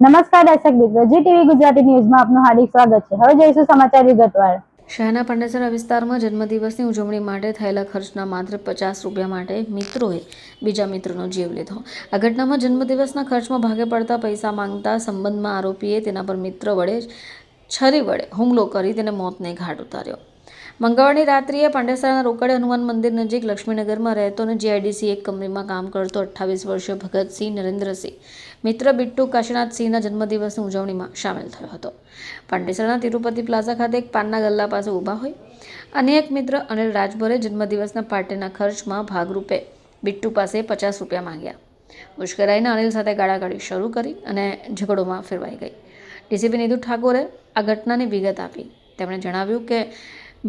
નમસ્કાર દર્શક મિત્રો, જી ટીવી ગુજરાતી ન્યૂઝમાં આપનું હાર્દિક સ્વાગત છે. હવે જોઈશું સમાચાર વિગતવાર. શહેરના પાંડેસરા વિસ્તારમાં જન્મદિવસની ઉજવણી માટે થયેલા ખર્ચના માત્ર પચાસ રૂપિયા માટે મિત્રોએ બીજા મિત્રનો જીવ લીધો. આ ઘટનામાં જન્મદિવસના ખર્ચમાં ભાગે પડતા પૈસા માંગતા સંબંધમાં આરોપીએ તેના પર મિત્ર વડે છરી વડે હુમલો કરી તેને મોતને ઘાટ ઉતાર્યો. મંગળવારની રાત્રિએ પાંડેસરાના રોકડે હનુમાન મંદિર નજીક લક્ષ્મીનગરમાં રહેતો અને જીઆઈડીસી એક કંપનીમાં કામ કરતો અઠ્ઠાવીસ વર્ષીય ભગતસિંહ નરેન્દ્રસિંહ, મિત્ર બિટ્ટુ કાશીનાથસિંહના જન્મદિવસની ઉજવણીમાં સામેલ થયો હતો. પાંડેસરાના તિરુપતિ પ્લાઝા ખાતે એક પાનના ગલ્લા પાસે ઊભા હોય અને એક મિત્ર અનિલ રાજભરે જન્મદિવસના પાર્ટીના ખર્ચમાં ભાગરૂપે બિટ્ટુ પાસે પચાસ રૂપિયા માંગ્યા. મુશ્કેરાઈને અનિલ સાથે ગાળાગાળી શરૂ કરી અને ઝઘડોમાં ફેરવાઈ ગઈ. ડીસીપી નિધુ ઠાકોરે આ ઘટનાની વિગત આપી. તેમણે જણાવ્યું કે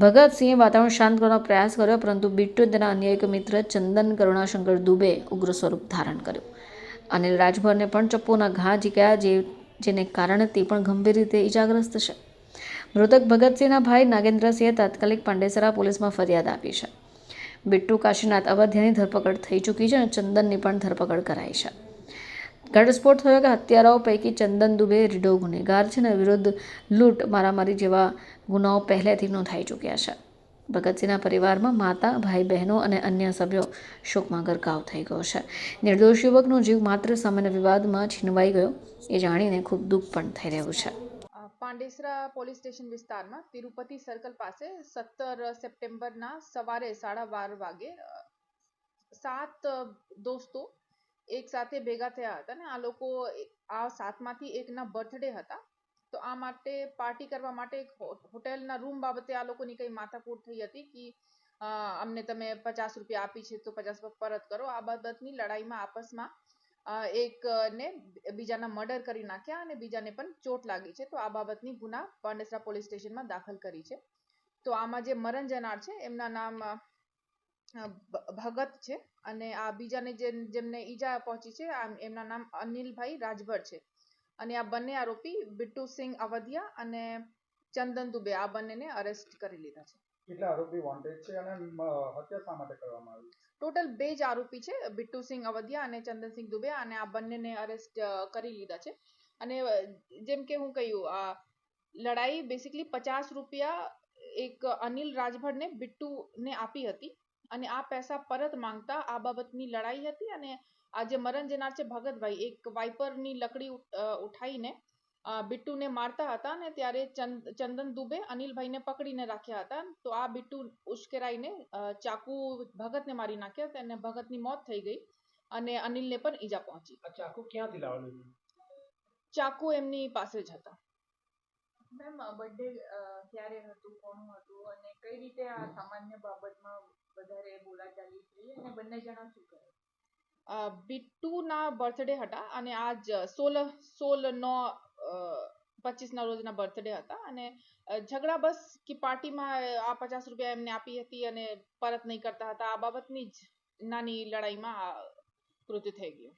ભગતસિંહે વાતાવરણ શાંત કરવાનો પ્રયાસ કર્યો, પરંતુ બિટ્ટુ તેના અન્ય એક મિત્ર ચંદન કરુણાશંકર દુબે ઉગ્ર સ્વરૂપ ધારણ કર્યું. અનિલ રાજભરને પણ ચપ્પુના ઘા ઝીક્યા જે, જેને કારણે તે પણ ગંભીર રીતે ઇજાગ્રસ્ત છે. મૃતક ભગતસિંહના ભાઈ નાગેન્દ્રસિંહે તાત્કાલિક પાંડેસરા પોલીસમાં ફરિયાદ આપી છે. બિટ્ટુ કાશીનાથ અવધ્યાની ધરપકડ થઈ ચૂકી છે અને ચંદનની પણ ધરપકડ કરાઈ છે. ઘટસ્ફોટ થયો કે હત્યારાઓ પૈકી ચંદન દુબે, રીઢો ગુનેગાર છે અને વિરુદ્ધ લૂંટ મારામારી જેવા ગુનાઓ પહેલેથી નોંધાઈ ચૂક્યા છે. ભગતસિંહના પરિવારમાં માતા, ભાઈ, બહેનો અને અન્ય સભ્યો શોકમાં ગરકાવ થઈ ગયો છે. નિર્દોષ યુવકનો જીવ માત્ર સામાન્ય વિવાદમાં છીનવાઈ ગયો એ જાણીને ખૂબ દુઃખ પણ થઈ રહ્યું છે. પાંડેસરા પોલીસ સ્ટેશન વિસ્તારમાં તિરુપતિ સર્કલ પાસે સત્તર સપ્ટેમ્બરના સવારે સાડા બાર વાગે સાત દોસ્તો એક સાથે ભેગા થયા હતા ને, આ લોકો આ સાતમાંથી એકના બર્થડે હતા. તો આ માટે પાર્ટી કરવા માટે એક હોટેલના રૂમ બાબતે આ લોકોની કંઈ માથાકૂટ થઈ હતી કે અમને તમે પચાસ રૂપિયા આપી છે તો પચાસ પરત કરો. આ બાબતની લડાઈમાં આપસમાં એક ને બીજાના મર્ડર કરી નાખ્યા અને બીજાને પણ ચોટ લાગી છે. તો આ બાબતની ગુના પાંડેસરા પોલીસ સ્ટેશનમાં દાખલ કરી છે. તો આમાં જે મરણ જનાર છે, એમના નામ ભગત છે અને આ બીજાને જેમને ઈજા પહોંચી છે એમના નામ અનિલભાઈ રાજભર છે. અને આ બંને આરોપી બિટ્ટુ અવધિયા અને ચંદન દુબે આ બંનેને અરેસ્ટ કરી લીધા છે. કેટલા આરોપી વોન્ટેડ છે અને હત્યા શા માટે કરવામાં આવી ટોટલ બે જ આરોપી છે બિટ્ટુ સિંહ અવધિયા અને ચંદનસિંહ દુબે અને આ બંનેને અરેસ્ટ કરી લીધા છે. અને જેમ કે હું કહ્યું આ લડાઈ બેસિકલી પચાસ રૂપિયા એક અનિલ રાજભરને બિટ્ટુને આપી હતી. અને આ પૈસા પરત માંગતા આ બાબતની લડાઈ હતી અને આજે મરણ જનાર છે ભગતભાઈ. એક વાઇપરની લકડી ઉઠાઈને બિટ્ટુને મારતા હતા અને ત્યારે ચંદન દુબે અનિલભાઈને પકડીને રાખ્યા હતા. તો આ બિટ્ટુ ઉશ્કેરાઈને ચાકુ ભગતને મારી નાખ્યા તેને ભગતની મોત થઈ ગઈ અને અનિલને પણ ઈજા પહોંચી. ચાકુ ક્યાંથી લાવેલું ચાકુ એમની પાસે જ હતા. મેમ બર્થડે ક્યારે હતું કોનું હતું અને કઈ રીતે આ સામાન્ય બાબતમાં વધારે બોલાચાલી થઈ અને બંને જણા શું કરે? અ, બિટ્ટુના બર્થડે હતા અને આજ સોળ સોળ નો પચીસ ના રોજના બર્થડે હતા અને ઝઘડા બસ કે પાર્ટીમાં આ પચાસ રૂપિયા એમને આપી હતી અને પરત નહીં કરતા હતા. આ બાબતની જ નાની લડાઈમાં આ કૃત્ય થઈ ગયું.